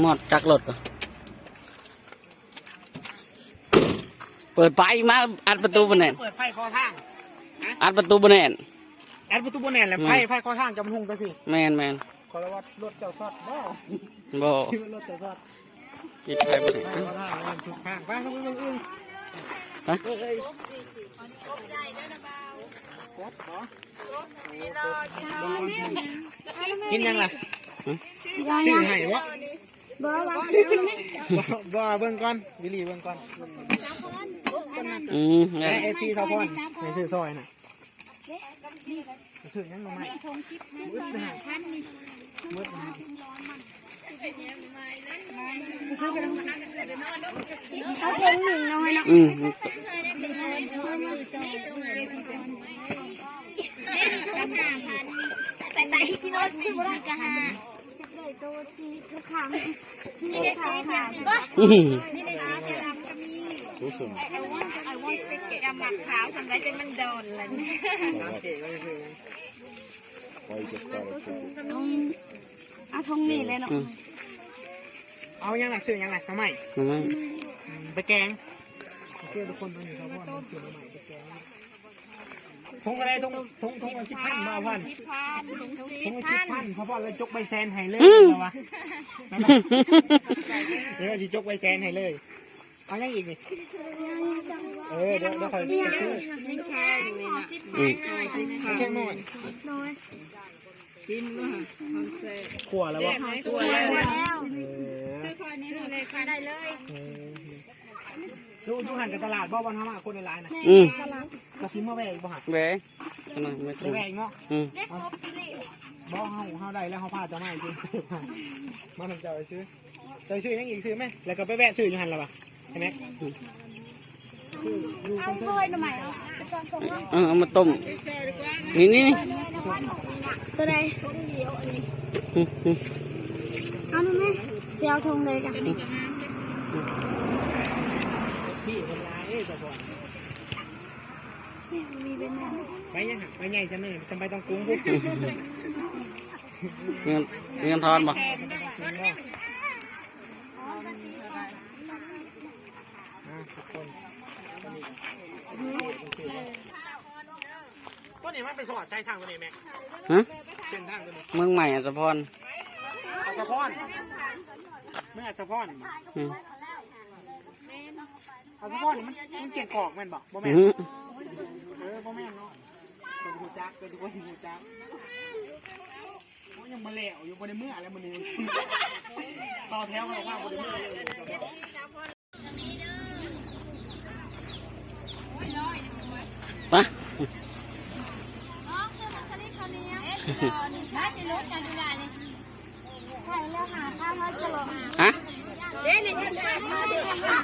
หมดจักรถก่อนเปิดไฟมาอัดประตูบนแน่นเปิดไฟคอทางอัดประตูบนแน่นแอดประตูบนแหนแหละไฟไฟคอทางจำหุงกันสิแมนแมนขอรับว่ารถเจ้าซอดบ่บ่ที่ว่ารถเจ้าซอดปิดไฟบนแน่นไฟคอทางเลยถูกทางไปทางอื่นอื่นฮะเอ้ยกินยังล่ะซื้อให้ บ่บ่บ่เบิ่งก่อนวิลลี่เบิ่งก่อนอืมไอแม่นเอซีซาพอนไปซื้อซอยน่ะซื้อยังมาใหม่มืดนะฮะมืดนะฮะเขาเก่งหนึ่งน้อยนะอืมแต่แต่ที่น้อยคือบ่ได้กะหา ได้โตสีทุกครั้งที่ได้สีเดียวอืมนี่ได้สีเดียวก็มีไอ้ว่าไอ้ว่าเป็นเกะหมักขาวทำได้จนมันโดนเลยน้ำเก๋ก็จะซื้อเอาทงนี่เลยเนาะอืมเอายังไงซื้อยังไงทำไมอืมไปแกงเพื่อนทุกคนต้องอยู่ซาพอนซื้อมาใหม่ไปแกง ทงอะไรทงทงทงวันสิบพันมาพันพันถุงทสีงวันสิพับนพันเพราะว่าเราจกใบแซนให้เลยเหรอวะเดี๋ยวสิจกใบแซนให้เลยเอายังอีกนี่เออเดี๋ยวเดี๋ยวคอยไปซื้อไม่แค่เลยนะอืมไม่แค่หน่อยน้อยขวแล้ววะสวยแล้วเออซื้อเลยค่ะได้เลย เออ ดูดูหันกับตลาดบ่วันทำอะคนในร้านน่ะอืมกระซิบมาแวกบ่หักเว้ยทำไมไม่ไปถูกแวกเนาะอืมบ่เฮาเฮาได้แล้วเฮาพาเจะมาจริงมาทำเจ้าไปซื้อเจ้าซื้อยังอีกซื้อไหมแล้วก็ไปแวะซื้ออยู่หันแล้วปะเห็นไหมซื้ออยู่เอาคนโรเพิ่ยหน่อยเอาจอนทงว่าเออเอามาต้ม นี่นี่นี่ตัวใดอืมอืมเอาหน่อยไหมเสียวทงเลยกัน ซี่คนร้ายเอ้ยเจ้าพ่อมีเป็นไงไปยังหักไปใหญ่ใช่ไหมจำไปต้องกุ้งพวกเงินเงินทอนบ่ทุกคนตัวนี้มันไปสอดใช้ทางตัวนี้แม็กฮะเส้นทางตัวนี้เมืองใหม่อัศพรอัศพรไม่อัศพร อืมอัศพรนี่มันมันเกี่ยงกอกแม่นบอกบ่แม่อืนมเออบ่แม่นเนาะเป็นหูจักเป็นทุกคนหูจักโอ้ยยังมาแล้วอยู่บนในเมื่อแล้วมันนี่ต่อแถวกันว่าบนในเมื่อเลยไปใช่แล้วหาข้าวมาตลอด ฮะ เด้ในชิ้นข้าวมาดีค่ะ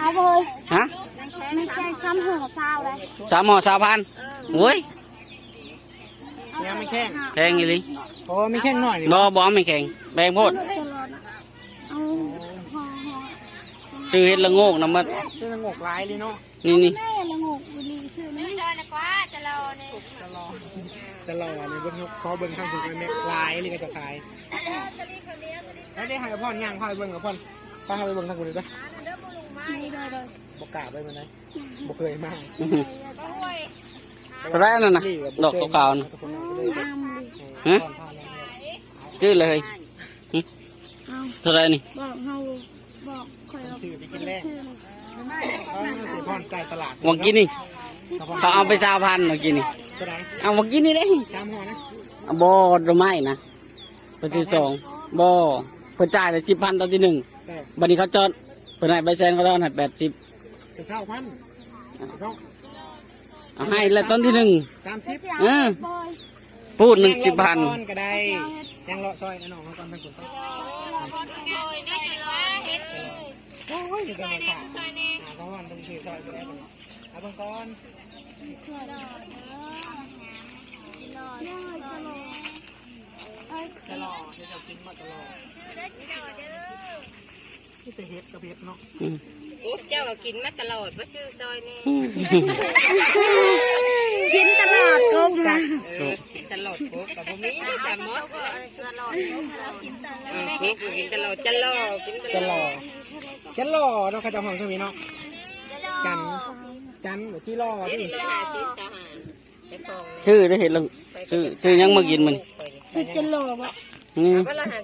เอาเลยฮะไม่ใช่ซ้ำหัวซาวเลยสามหมอสามพันโอ้ยยังไม่แข้งแพงอีหลีโอ้ไม่แข้งหน่อยดิบ่บ่ไม่แข็งแพงโพดตลอดเอาห่อห่อชื่อเฮ็ดละโงกนะมันเรื่องงกร้ายเลยเนาะนี่นี่แม่ละงกบุรีชื่อนี่จอยนะกว่าจะรอเนี่ยจะรอจะรอเนี่ยเบิ้งเขาเบิ้งข้างถูกกันแม็กร้ายเลยก็จะขายแล้วได้หายกับพ่อนย่างพาไปเบิ้งกับพ่อน พาไปเบิ้งทางคุณด้วยนี่เลยเลยบกกล้าไปมันนะบกเคยมากอื้อหือเท่าไหรนั่นน่ะดอกขาวๆน่ะงามเลยฮะชื่อเลยหึเอาเท่าไหรนี่บอกเฮาบอกคอยเราชื่อไปกินแรกชื่อเขาถือพ่อนไก่ตลาดวังกินนี่เขาเอาไปสามพันเมื่อกี้นี่ตัวไหนเอาวังกินนี่เด้สามหัวนะบ่ดอกไม้นะเพิ่นซื้อสองบ่เพิ่นจ่ายแต่สิบพันตอนที่หนึ่งแต่ บัดนี้เขาจอดเพิ่นให้ใบแซนเขาตอนให้แปดสิบจะเศร้าพันสองเอาให้แล้วตอนที่หนึ่งสามสิบเออบอยพูดหนึ่งสิบพันก็ได้ยังเลาะซอยน้องเขาก่อนทั้งคุณโอ้ยจะมาขาดหาเขาก่อนต้องซื้อซอยไปได้ก่อนเอาบางก้อนเอ้ยจะรอจะจะกินมาตลอด ที่จะเฮ็ดกับเฮ็ดเนาะอืมอุ๊บเจ้าก็กินมาตลอดว่าชื่อซอยนี่อืมกินตลอดกบนะเออกินตลอดโคกกับบ่มีแต่หมดเออโคกกินตลอดจะรอกินตจะลรออดจะรอเนาะเขาจะห้องสมีเนาะจันจันหรือที่รอเดี๋ยวที่นี้เราหาซิสหาไปฟองชื่อได้เห็ดละชื่อชื่อยังมากินมันสิจะหล่อบ่ อืม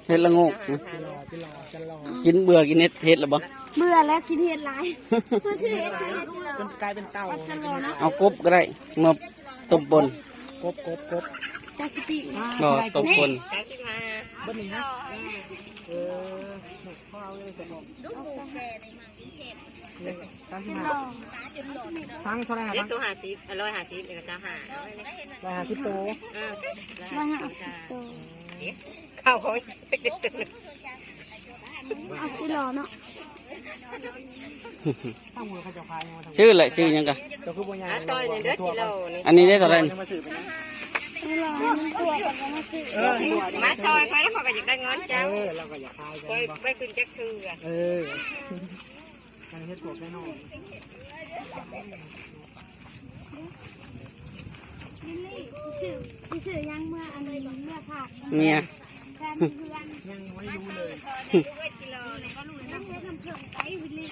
เห็ดละโงกที่รอที่รอจะรอกินเบื่อกินเห็ดเห็ดหรือบ่เบื่อแล้วกินเห็ดหลายมันชื่อเห็ดเห็ดหล่อจนกลายเป็นเต่าจะหล่อนะเอากบก็ได้มาต้มปนกบกบกบกาสติก็ต้มปนสามสิบห้าเบิ้ลนี่ฮะเออพ่อเอาเลยจะบอกตั้งที่มาทั้งเท่าไหร่เด็กครับตัวหาซิร้อยหาซิเอกสารหาร้อยห้าสิบโตเออมาหาสิบตัว ข้าวเขาเด็กเอหล่อเนาะชื่ออะไรชื่อยังกะตัวคือบัวใหญ่หาซอเนี่อกิโลนี่อันนี้ได้เท่าไหร่นี่มาสืบไปนะที่หล่อมันตัวแบบมาซื้อยคอยแล้วเขาก็อยากได้เงินเจ้าคอยกันไปขึ้นจักคือเออมันเฮ็ดพวกแน่นอนชื่อชื่อยังเมื่ออันนี้เมื่อผ่านเมียแฟนเพื่อน ยังไม่รู้เลยต้องให้ทำเพิ่มไปวิลลี่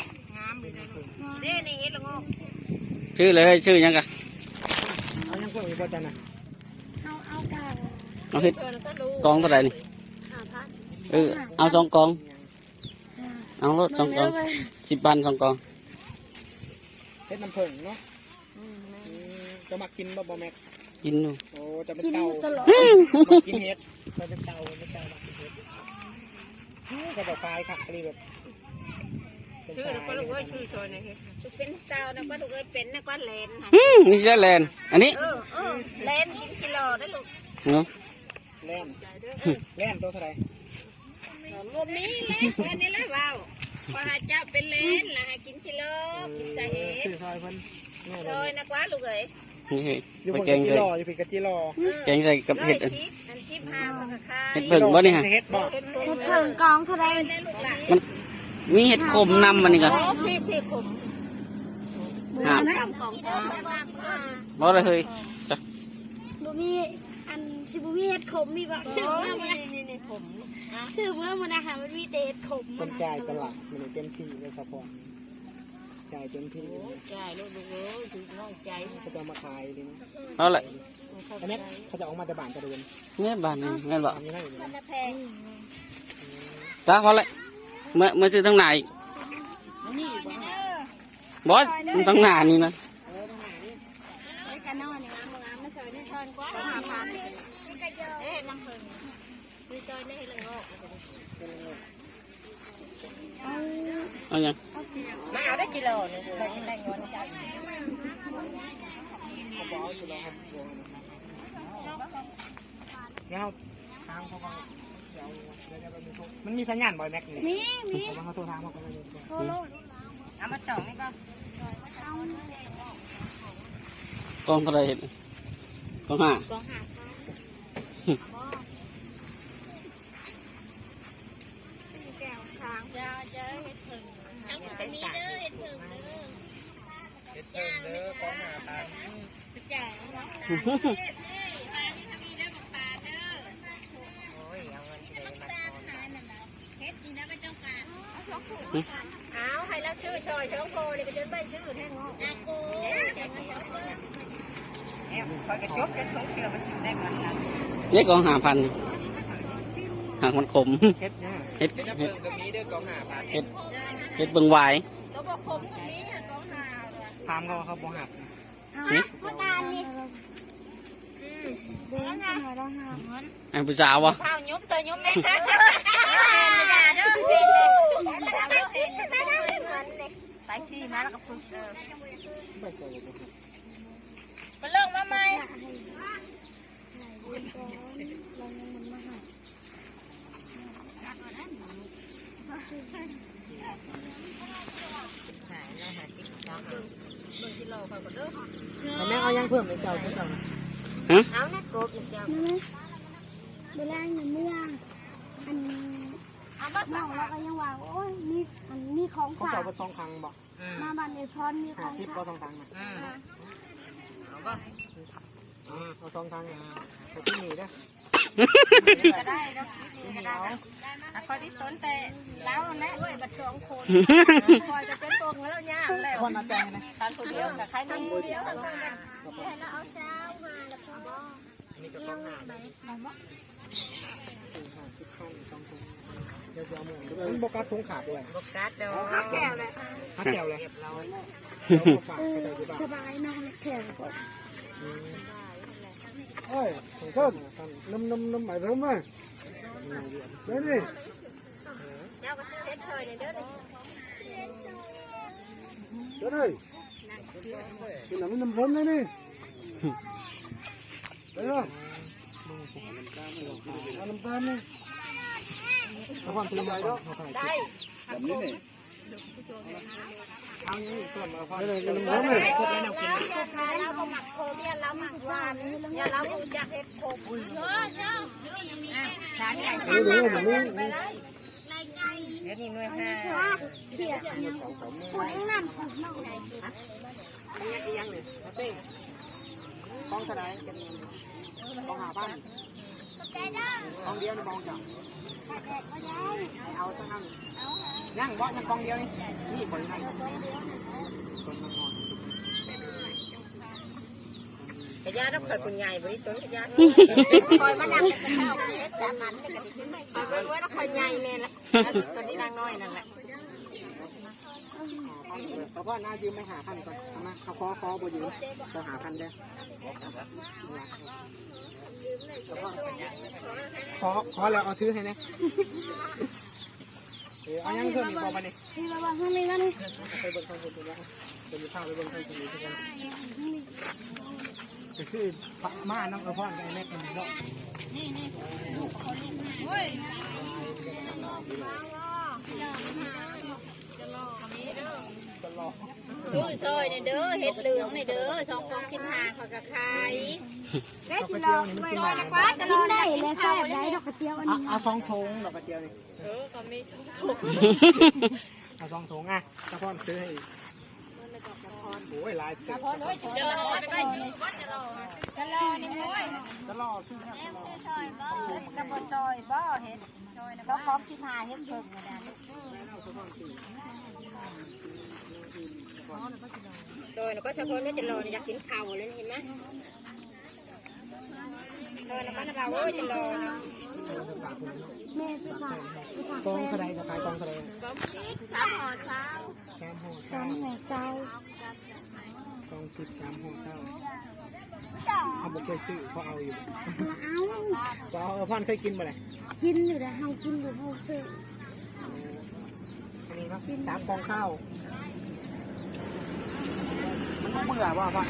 เด้นี่เฮ็ดละงชื่อเลยชื่อยังกะเอายังเพิ่มอีกบ่จันน่ะเอาเอากางเอาเห็ดกองเท่าไหร่นี่เออเอาสองกอง เอารถสองกองสิบปันสองกองเฮ็ดน้ำเพิ่งเนาะจะมากินบ่บ่แม็ก กินอยู่โอ้จะเป็นกินเต่าตลอดกินเฮ็ดจะเป็นเตาเป็นเตากินเฮ็ดก็แบบปลายขักอะไรแบบเป็นชื่อแล้วก็ลูกเอ้ยชื่อซอยนี่เฮ็ดเป็นเต้านะก็ลูกเอ้ยเป็นนะก็เลนค่ะอืมนี่ใช่แลนอันนี้เออเออเลนกินกิโลได้ลูกเนาะแลนแลนตัวเท่าไหร่บ่มีเลนแค่นี้และว้าวพอหาเจ้าเป็นเลนล่ะหากินกิโลกินใจเฮ็ดซื้อซอยเพิ่นง่ายซเลอยยนะกว่าลูกเอ้ย นี่เฮ้ยอยู่ไปบนแกกะงจิใส่รออยู่เป็นกะจิรอแกงใส่กับเห็ดอันอันที่พามันก็คายเห็ดเผิงบ่นี่ฮะ เฮ็ดบ่เฮ็ดเห็ดเพิ่งกองเท่าไรในลูกหลานมันมีเห็ดขมนำมันนี่ก็โอ้พี่พี่ผมหาบทำของกองบ่ได้เฮ้ยจ้ะบุมีอันสิบุมีเห็ดขมมีบ่ชื่อเมื่อมันนี่นี่ผมชื่อเมื่อมันนะคะมันมีแต่เห็ดขมคมันนจ่ายตลาดมันเต็มที่เลยสปอร์ ตจ่ายเต็มที่ใจลูกลูกเอ้ยคือน้องใจเขาจะมาขายดิเอาละอันนี้เขาจะออกมาแต่บ้านจะเดินเนี่ยบ้านนี่แม่นบ่อันนี้ได้อยู่นะละแพงตาเขาเลยเมื่อเมื่อซื้อทั้งไหนบอสทั้งหน้านี่นะไอ้กันนอนนี่งามงามไม่เคยได้ชอนกว่าหาพันเอ๊ะน้ำผึ้งคือจอยได้เลยงอกเอายัง มาเอาได้กิโลนึงไปได้เงินจ้ะเดี๋ยวทางเขาก็มันมีสัญญาณบ่อยแม็กนี่นี่มีผมว่าเขาโทรทางเขาก็เลยโทรโลเอามาสองนี่ป่ะกองเท่าไรเห็ดกองห้ากองห้าแก้วทางจะเจอเห็ดผึ่งเป็นสาย เห็ดผึ่งเฮ็ดเพิ่มเด้อของหาทางจ่ายโอ้ยเอาเงินเลยมาเอาให้แล้วชื่อชอยช่องโกเลยก็จะได้ชื่อแท่งงอกอาโกเอ๊ะคอยกระจกกระจกเชื่อมันได้เงินแล้วเล็กกองห้าพันหากมันขมเฮ็ดเนี่ยเห็ดเห็ดเห็ดเห็ดเบิ่งหวาย ตัวบอกขมกับนี้กองหาถามเขาว่าเขาบ่หักนี่พ่อการนี่เดินกันหน่อยเราหาไอ้ผู้สาววะข้าวยุบตัวยุบแม่เป็นยาเด้อเป็นเลยไปซี่มาแล้วก็พึ่งเออไม่เคยเลยครับมาเลิกมาใหม่เอา แม่เอายังเพิ่มเลยเจ้าเจ้าเอาเน็ตโกบอีกเจ้านั่นเลยเวลาอยู่เมืองอันเอามาน้องเราก็ยังว่าโอ้ยมีอันมีของเขาฝาเจ้ากไปสองครั้งบอกมาบ้านในพรมีขห้าองสิบฝาก็กสองครั้งนะเอาป่ะอ่าเอาสองทางอ่าเอาที่หนีนะ ก็ได้เนาะก็ได้ถ้าคอยที่ต้นแต่แล้วนะด้วยบัดสองคนคอยจะเป็นตรงแล้วยากแล้วคนอาจารย์นะทานคนเดียวกับใครนั่งคนเดียวนี่ก็ต้อาเดี๋ยวจะเอาหมูมันบกัดทงขาดด้วเอแก้วเลยฮักแก้วเลยเรียบร้อยเดี๋ยวฝากไปเลยดีกว่าสบายนอนแข็งกว่าเฮ้ยของต้นน้ำน้ำน้ำใหม่เพิ่มมาเดี๋ยวเจ้าก็ซื้อเฮ็ดเคยเนี่ยเด้อเดี๋ยวนี่กินน้ำน้ำเลยนี่เดี๋ยวเอาน้ำตาลนี่อน ด้วยได้แบบนี้นี่เอาอย่างนี้ก่อนมาฟังเลยน้ำเพิ่มเลยแล้วก็ หมักโคเนี่ยแล้วหมักหวานเนี่ยแล้วกูจะเฮ็ดโคบุญเยเจ้าช้างใหญ่เดี๋ยวเดี๋ยวเดี๋ยวนี่เดี๋ยวนี้หน่วยห้าเขียดยังคนนั่นคนนอกยังเลยเต้กองเท่าไหร่กองหาพันกองเดียวในกองจับเอาสักนั่งนั่งบอสยังกองเดียวนี่นี่คนนั่งคนนั่งนอน ข ยะต้องคอยคุณใหญ่บริต้นขยะคอยมานั่งกันเข้าเฮ็ดจากนั้นก็ได้ขึ้นคอยเบิ่งไว้แล้วคอยใหญ่แม่ละตัวนี้นางน้อยนั่นแหละเขาก็น่ายืมไม่หาพันก่อนเอามาเขาคอคอบ่ยืมเขาหาพันเด้อขอขอแล้วเอาซื้อให้นะเอายังเพิ่มอีกต่อไปนี่ที่ระวังข้างในนั่นไปเบิ่งทางคนตัวนี้จะมีข้าวไปเบิ่งทางคนนี้ทุกคน ก็คือมาน้องเอาพ่อนไอ้แม่กันเนาะชูซอยเนี่ยเด้อเห็ดเหลืองเนี่ยเด้อสองกองสิบห้าเขาก็ขายดอกกระเจียวนี่มันกินได้กินได้เลยแซ่บได้ดอกกระเจียวอันนี้เอาสองทงดอกกระเจียวนี่เออก็มีสองเอาสองทงอะเจ้าพ่อซื้อให้ โอ้ยลายเต็มจะรอได้ไหมจะรอจะรอนี่ม้ยจะล่อซื้อนะจะล่อซอยบ่กระบซอยบ่เห็ดซอยนะก็พร้อมสิบห้าเห็ดเพิ่งนะซอยนะก็ชาวคนไม่จะรออยากกินข้าวเลยเห็นไหมซอยนะก็เราเอ้ยจะรอนะแม่สุภาพสุภาพกองกระไดกับขายกองกระไดสามห่อเช้าแคมโฮสาเช้ามหัวเศร้ากอง สิบสามโฮเช้าเขาบอกเคยซื้อเขาเอาอยู่เอาก็เอาพ่อนเคยกินมาเลยกินอยู่แต่เฮากินอยู่เฮาซื้ออันนี้เนาะสามกองข้าวมันต้องเบื่อว่าพ่อ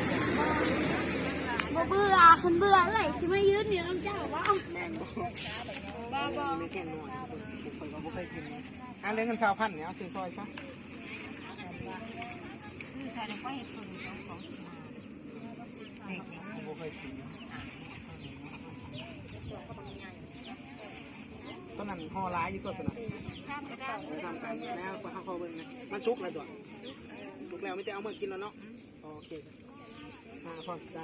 บ่เบื่อคันเบื่อเลยสิมายืนอยู่น้ำเจ้าว่าบ้าบ้าไม่แค่นวดผมเคยก็บ่เคยกินอะเลี้ยงเงินชาวพันธุ์เนี่ยเอาซื้อซ อยซะผมบ่เคยกินต้นนั้นห่อร้ายยู่ตัวสนะทำกันแล้วก็ข้าวเบิ้งนะมันชุกแล้วตัวชุกแล้วไม่ได้เอามากินแล้วเนาะโอเคอ่าพอใจ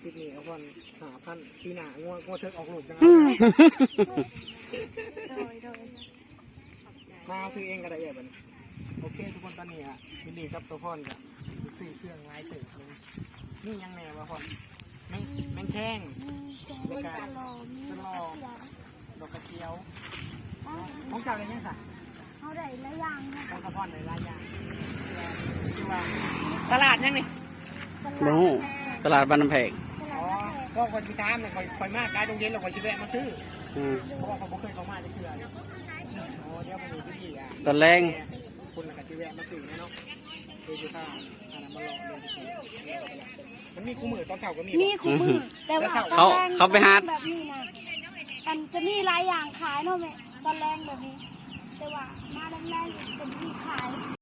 คลิปนี้เอาพอนหาพันปีหนางัวงัวเธอออกหลูกจังไงโดยมาซื้อเองก็ได้เอ๋บัดน โอเคทุกคนตอนนี้อะยินดีกับตัวพ่อนกับซื้อเครื่องไม้ตื่นเลยนี่ยังแน่วะพ่อนแมงแมงแข้งมีแกงตลอดมีตลอดเสียดอกกระเจียวของเก่าเลยยังสักเฮาได้หลายอย่างนะของสะพอนเลยหลายอย่างคือว่าตลาดยังนี่บ่ฮู้ตลาดบ้านน้ำแพงอ๋อก็คนที่ตามเนี่ยคอยคอยมากกายตรงเย็นเราคอยชิแวะมาซื้ออืมเพราะว่าเขาบ่เคยเข้ามาจะเชื่อโอ้เดี๋ยวมันอยู่ที่นี่อะตอนแรง คุณกับชิแวะมาซื้อแน่เนาะดูดูท่าอันนั้นมาหลอกเลยมันมีคู่มือตอนเช้าก็มี มีคู่มือแต่ว่าเขาเขาไปหาแบบนี้นะมันจะมีหลายอย่างขายเนาะแม่ตอนแรงแบบนี้ แต่ว่ามาแรงๆเป็นที่ขาย